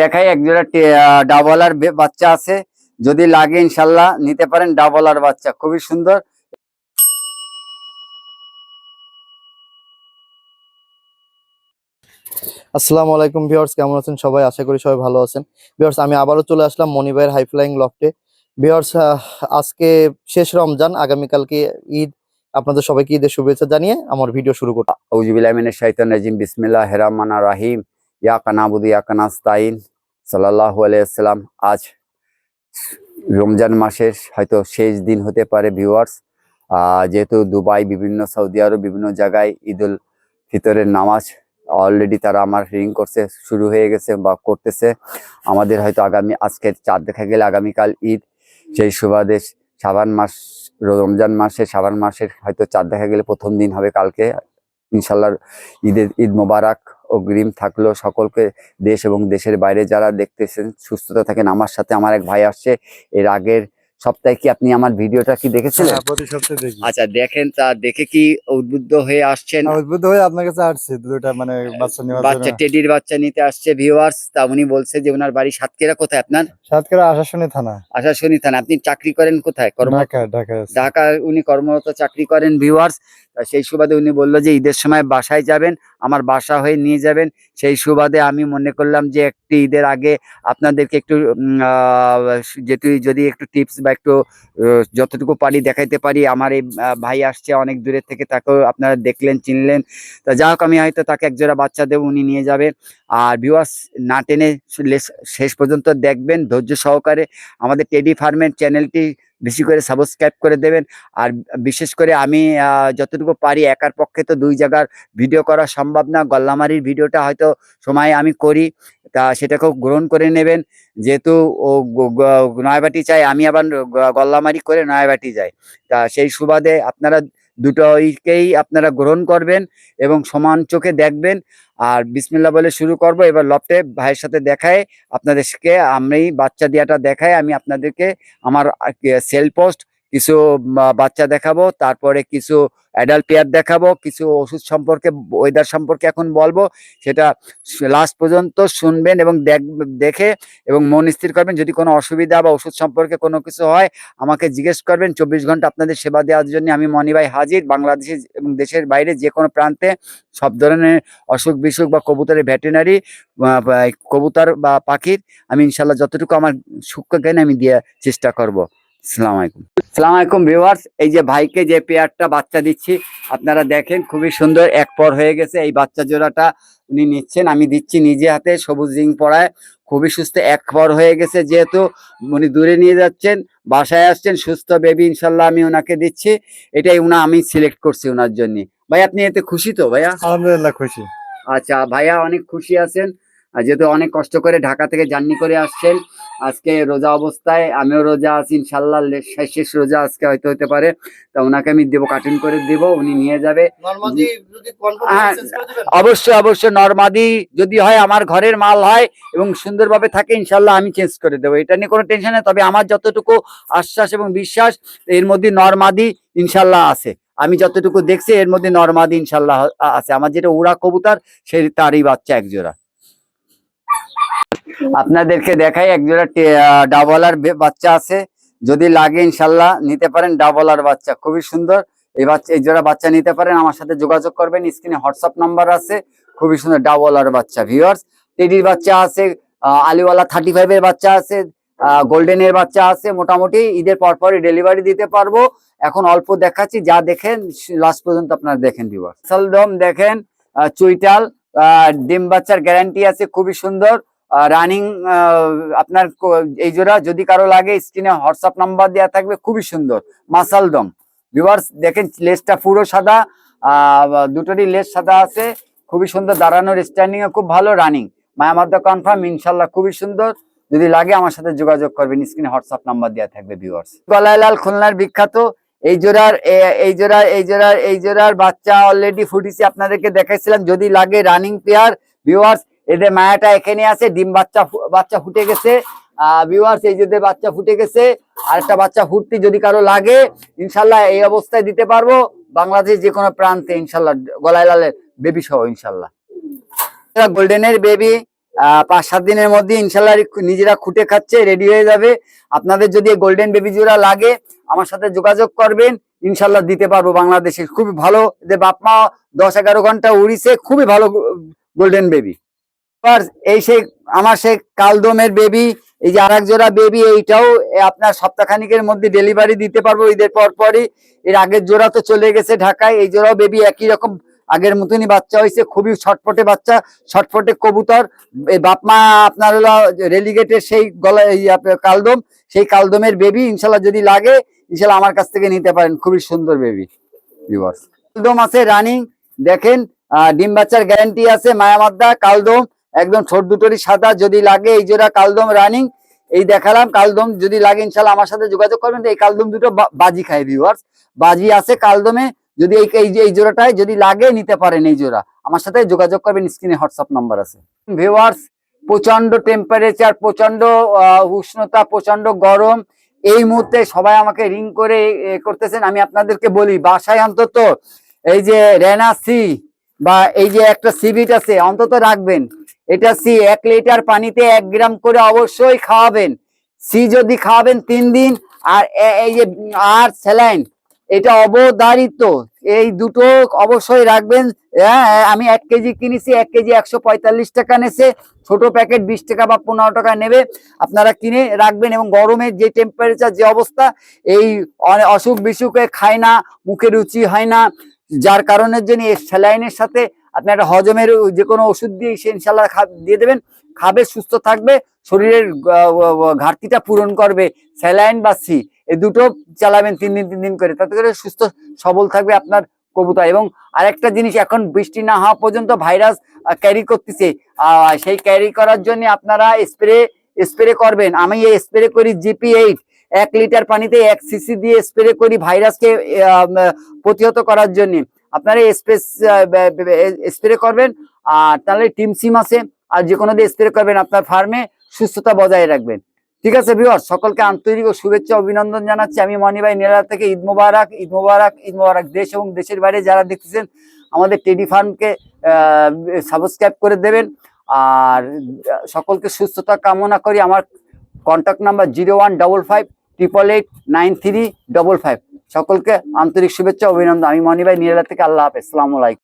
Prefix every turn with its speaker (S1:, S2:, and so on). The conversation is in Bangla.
S1: দেখাই একজোড়া ডাবলার বাচ্চা আছে। যদি লাগে ইনশাল্লাহ নিতে পারেন ডাবলার বাচ্চা। খুবই সুন্দর।
S2: আসসালামু আলাইকুম ভিউয়ার্স কেমন আছেন সবাই? আশা করি সবাই ভালো আছেন। ভিউয়ার্স আমি আবারও চলে আসলাম মনিবাইয়ের হাই ফ্লাইং লফটে। ভিউয়ার্স আজকে শেষ রমজান আগামীকালকে ঈদ। আপনাদের সবাইকে ঈদের শুভেচ্ছা জানিয়ে আমার ভিডিও শুরু করতে
S1: আউজুবিল্লাহ মিনাশ শাইতানির রাজিম। বিসমিল্লাহ রহমানির রহিম। ইয়া কানাবুদু ইয়া কানাস্তাইন সাল্লাল্লাহু আলাইহি সাল্লাম আজ রমজান মাসের হয়তো শেষ দিন হতে পারে ভিউয়ার্স যেহেতু দুবাই, বিভিন্ন সৌদি আরব, বিভিন্ন জায়গায় ঈদুল ফিতরের নামাজ অলরেডি তারা আমার রিং করছে, শুরু হয়ে গেছে বা করতেছে। আমাদের হয়তো আগামী, আজকের চাঁদ দেখা গেলে আগামীকাল ঈদ। সেই সুবাদে সাবান মাস, রমজান মাসে সাবান মাসের হয়তো চাঁদ দেখা গেলে প্রথম দিন হবে কালকে। ইনশাল্লাহ ঈদের ঈদ মোবারক। অগ্রিম থাকল। সকলকে দেশ এবং দেশের বাইরে যারা দেখতেছেন সুস্থতা থাকেন। আমার সাথে আমার এক ভাই আসছে। এর আগের সপ্তাহে কি আপনি আমার ভিডিওটা কি দেখেছিলেন?
S3: হ্যাঁ,
S1: আচ্ছা দেখেন তা দেখে কি উদ্বুদ্ধ হয়ে আসছেন?
S3: উদ্বুদ্ধ হয়ে আপনার কাছে আসছে। দুটা মানে বাচ্চা নেওয়ার
S1: বাচ্চা টেডির বাচ্চা নিতে আসছে ভিউয়ার্স তা উনি বলছে যে ওনার বাড়ি সাতকেরা কোথায় আপনার?
S3: সাতক্ষীরা আশাশুনি থানা।
S1: আশাশুনি থানা। আপনি চাকরি করেন কোথায়? কর্ম
S3: ঢাকা ঢাকা
S1: উনি কর্মরত চাকরি করেন ভিউয়ার্স সেই সুবাদে উনি বলল যে ঈদের সময় বাসায় যাবেন আমার বাসা হয়ে নিয়ে যাবেন। সেই সুবাদে আমি মনে করলাম যে একটি ঈদের আগে আপনাদেরকে একটু আহ, যদি একটু টিপস বা একটু যতটুকু পারি দেখাইতে পারি। আমার এই ভাই আসছে অনেক দূরের থেকে তাকেও আপনারা দেখলেন চিনলেন। তা যা হোক আমি হয়তো তাকে একজোড়া বাচ্চা দেবো উনি নিয়ে যাবে। আর ভিউয়ার্স না টেনে শেষ পর্যন্ত দেখবেন। ধৈর্য সহকারে আমাদের টেডি ফার্মের চ্যানেলটি বেশি করে সাবস্ক্রাইব করে দেবেন। আর বিশেষ করে আমি যতটুকু পারি একার পক্ষে তো দুই জায়গার ভিডিও করা সম্ভব না। গল্লামারির ভিডিওটা হয়তো সময় আমি করি, তা সেটাকেও গ্রহণ করে নেবেন। যেহেতু ও নয়াবাটি চাই, আমি আবার গল্লামারি করে নয়াবাটি যাই। তা সেই সুবাদে আপনারা দুটোকেই আপনারা গ্রহণ করবেন এবং সমান চোখে দেখবেন। আর বিসমিল্লা বলে শুরু করব। এবার লফটে ভাইয়ের সাথে দেখায়। আপনাদেরকে আমি বাচ্চা দিয়াটা দেখায়। আমি আপনাদেরকে আমার সেল পোস্ট কিছু বাচ্চা দেখাবো, তারপরে কিছু অ্যাডাল্ট পেয়ার দেখাবো, কিছু ওষুধ সম্পর্কে ওয়েদার সম্পর্কে এখন বলব, সেটা লাস্ট পর্যন্ত শুনবেন এবং দেখ- এবং মন স্থির করবেন। যদি কোনো অসুবিধা বা ওষুধ সম্পর্কে কোনো কিছু হয়, আমাকে জিজ্ঞেস করবেন। চব্বিশ ঘণ্টা আপনাদের সেবা দেওয়ার জন্য আমি মনিভাই হাজির বাংলাদেশে এবং দেশের বাইরে যে কোনো প্রান্তে সব ধরনের অসুখ বিসুখ বা কবুতরের ভেটেনারি কবুতর বা পাখির, আমি ইনশাল্লাহ যতটুকু আমার সূক্ষ্ম জ্ঞান আমি দিয়ে চেষ্টা করব। সালাম আলাইকুম। সালাম আলাইকুম ভিউয়ার্স। এই যে ভাইকে যে পেয়ারটা বাচ্চা দিচ্ছি আপনারা দেখেন খুবই সুন্দর এক পর হয়ে গেছে। এই বাচ্চা জোড়াটা উনি নিচ্ছেন আমি দিচ্ছি নিজে হাতে সবুজ রিং পরায়। খুবই সুস্থ এক পর হয়ে গেছে যেহেতু উনি দূরে নিয়ে যাচ্ছেন বাসায় আসছেন সুস্থ বেবি ইনশাল্লাহ আমি ওনাকে দিচ্ছি। এটাই উনা আমি সিলেক্ট করছি ওনার জন্য। ভাই আপনি এতে খুশি তো ভাইয়া?
S3: আলহামদুলিল্লাহ খুশি।
S1: আচ্ছা ভাইয়া অনেক খুশি আছেন। আর যেহেতু অনেক কষ্ট করে ঢাকা থেকে জার্নি করে আসছেন আজকে রোজা অবস্থায় আমিও রোজা আছি ইনশাল্লাহ শেষ রোজা আজকে হয়তো হতে পারে। তা ওনাকে আমি দেবো কাটিং করে দেবো উনি নিয়ে যাবে। হ্যাঁ, অবশ্যই অবশ্যই নর্মাদি যদি হয় আমার ঘরের মাল হয় এবং সুন্দরভাবে থাকে ইনশাল্লাহ আমি চেঞ্জ করে দেবো। এটা নিয়ে কোনো টেনশন নেই তবে আমার যতটুকু আশ্বাস এবং বিশ্বাস এর মধ্যে নর্মাদি ইনশাল্লাহ আছে। আমি যতটুকু দেখছি এর মধ্যে নর্মাদি ইনশাল্লাহ আছে। আমার যেটা উড়া কবুতর সেই তারই বাচ্চা এক জোড়া আপনাদেরকে দেখাই এক জোড়া ডাবলার বাচ্চা আছে। যদি লাগে ইনশাল্লাহ নিতে পারেন ডাবলার বাচ্চা। খুবই সুন্দর। এই বাচ্চা এই জোড়া বাচ্চা নিতে পারেন। আমার সাথে যোগাযোগ করবেন। স্ক্রিনে হোয়াটসঅ্যাপ নাম্বার আছে। খুবই সুন্দর ডাবলার বাচ্চা ভিওয়ার্স টেডির বাচ্চা আছে আলিওয়ালা থার্টি ফাইভ এর বাচ্চা আছে গোল্ডেন এর বাচ্চা আছে। মোটামুটি ঈদের পরপরই ডেলিভারি দিতে পারব। এখন অল্প দেখাচ্ছি। যা দেখেন লাস্ট পর্যন্ত আপনারা দেখেন ভিউয়ার্স সালদম দেখেন চুইটাল ডিম বাচ্চার গ্যারান্টি আছে। খুবই সুন্দর। রানিং আপনার এই জোড়া যদি কারও লাগে স্ক্রিনে হোয়াটসঅ্যাপ নাম্বার দেওয়া থাকবে, খুবই সুন্দর। মাসালদম ভিউয়ার্স দেখেন, লেসটা পুরো সাদা দুটোরই লেস সাদা আছে। খুবই সুন্দর, দাঁড়ানোর স্ট্যান্ডিং এ খুব ভালো রানিং মায়ামাদ্দা কনফার্ম ইনশাল্লাহ খুবই সুন্দর। যদি লাগে, আমার সাথে যোগাযোগ করবেন স্ক্রিনে হোয়াটসঅ্যাপ নাম্বার দেওয়া থাকবে ভিউয়ার্স গলায়লাল খুলনার বিখ্যাত। এই জোড়ার এই জোড়ার এই জোড়ার এই জোড়ার বাচ্চা অলরেডি ফুটিছে, আপনাদেরকে দেখাইছিলাম। যদি লাগে রানিং পেয়ার ভিউয়ার্স এদের মায়াটা এখানে আছে, ডিম বাচ্চা বাচ্চা ফুটে গেছে। ভিউয়ার্স এই যে বাচ্চা ফুটে গেছে, আরেকটা বাচ্চা ফুটতে যদি কারও লাগে, ইনশাল্লাহ এই অবস্থায় দিতে পারব। বাংলাদেশ যে কোনো প্রান্তে ইনশাল্লাহ গলায় লালের বেবি সহ ইনশাল্লাহ। গোল্ডেনের বেবি পাঁচ, সাত দিনের মধ্যে ইনশাল্লাহ নিজেরা খুঁটে খাচ্ছে রেডি হয়ে যাবে। আপনাদের যদি গোল্ডেন বেবি জোড়া লাগে, আমার সাথে যোগাযোগ করবেন, ইনশাল্লাহ দিতে পারব বাংলাদেশে খুবই ভালো, যে বাপ মা দশ এগারো ঘণ্টা উড়িছে, খুবই ভালো গোল্ডেন বেবি এই সেই, আমার সেই কালদমের বেবি এই যে আর জোড়া বেবি এইটাও আপনার সপ্তাহখানিকের মধ্যে ডেলিভারি দিতে পারব ঈদের পর পরই। এর আগের জোড়া তো চলে গেছে ঢাকায়, এই জোড়াও বেবি একই রকম। আগের মতনই বাচ্চা হয়েছে, খুবই ছটফটে বাচ্চা, ছটফটে কবুতর। এই বাপ মা আপনার রেলিগেটের সেই গলা, এই কালদম, সেই কালদমের বেবি ইনশাল্লাহ যদি লাগে, ইনশাল্লাহ আমার কাছ থেকে নিতে পারেন। খুবই সুন্দর বেবি কালদম আছে রানিং দেখেন ডিম বাচ্চার গ্যারান্টি আছে, মায়ামাদ্দা, কালদম। একদম ছোট দুটোরই সাদা যদি লাগে, এই জোড়া কালদম রানিং এই দেখালাম কালদম যদি লাগে ইনশাল্লাহ আমার সাথে যোগাযোগ করবেন। এই কালদম দুটো বাজি খায় ভিউয়ার্স বাজি আছে কালদমে, যদি এই এই যে এই জোড়াটায় যদি লাগে, নিতে পারেন এই জোড়া। আমার সাথে যোগাযোগ করবেন, স্ক্রিনে হোয়াটসঅ্যাপ নাম্বার আছে। ভিউয়ার্স প্রচণ্ড টেম্পারেচার প্রচণ্ড উষ্ণতা প্রচণ্ড গরম, এই মুহূর্তে সবাই আমাকে রিং করে করতেছেন। আমি আপনাদেরকে বলি, বাসায় অন্তত এই যে রেনা সি বা এই যে একটা সিবিট আছে, অন্তত রাখবেন। এটা সি এক লিটার পানিতে এক গ্রাম করে অবশ্যই খাওয়াবেন। সি যদি খাওয়াবেন তিন দিন, আর এই যে, আর স্যালাইন এটা অবদারিত এই দুটো অবশ্যই রাখবেন। হ্যাঁ আমি এক কেজি কিনেছি, এক কেজি একশো পঁয়তাল্লিশ টাকা নেছে। ছোট প্যাকেট বিশ টাকা বা পনেরো টাকা নেবে। আপনারা কিনে রাখবেন এবং গরমের যে টেম্পারেচার যে অবস্থা, এই অসুখ বিসুখে খায় না, মুখে রুচি হয় না। যার জন্য এই স্যালাইনের সাথে আপনি একটা হজমের যে কোনো ওষুধ দিয়ে সে ইনশাল্লাহ দিয়ে দেবেন, খাবে, সুস্থ থাকবে, শরীরের ঘাটতিটা পূরণ করবে, স্যালাইন বা সি, এই দুটো চালাবেন তিন দিন তিন দিন করে। তাতে করে সুস্থ, সবল থাকবে আপনার কবুতর। এবং আরেকটা জিনিস, এখন বৃষ্টি না হওয়া পর্যন্ত ভাইরাস ক্যারি করতেছে। সেই ক্যারি করার জন্য আপনারা স্প্রে স্প্রে করবেন। আমি এই স্প্রে করি জিপি এইট এক লিটার পানিতে এক সিসি দিয়ে স্প্রে করি ভাইরাসকে প্রতিহত করার জন্য। আপনারা স্প্রে স্প্রে করবেন, আর তাহলে টিম সিম আছে, আর যে কোনো দিয়ে স্প্রে করবেন আপনার ফার্মে, সুস্থতা বজায় রাখবেন। ঠিক আছে ভিওর সকলকে আন্তরিক ও শুভেচ্ছা, অভিনন্দন জানাচ্ছি। আমি মনিভাই নেলা থেকে ঈদ মোবারক ঈদ মোবারক ঈদ মোবারক দেশ এবং দেশের বাইরে যারা দেখতেছেন, আমাদের টেডি ফার্মকে সাবস্ক্রাইব করে দেবেন। আর সকলকে সুস্থতা কামনা করি। আমার contact number zero one double five triple eight nine three double five সকলকে আন্তরিক শুভেচ্ছা, অভিনন্দন। আমি মনিভাই, নিরালা থেকে আল্লাহ হাফেজ। সালামু আলাইকুম।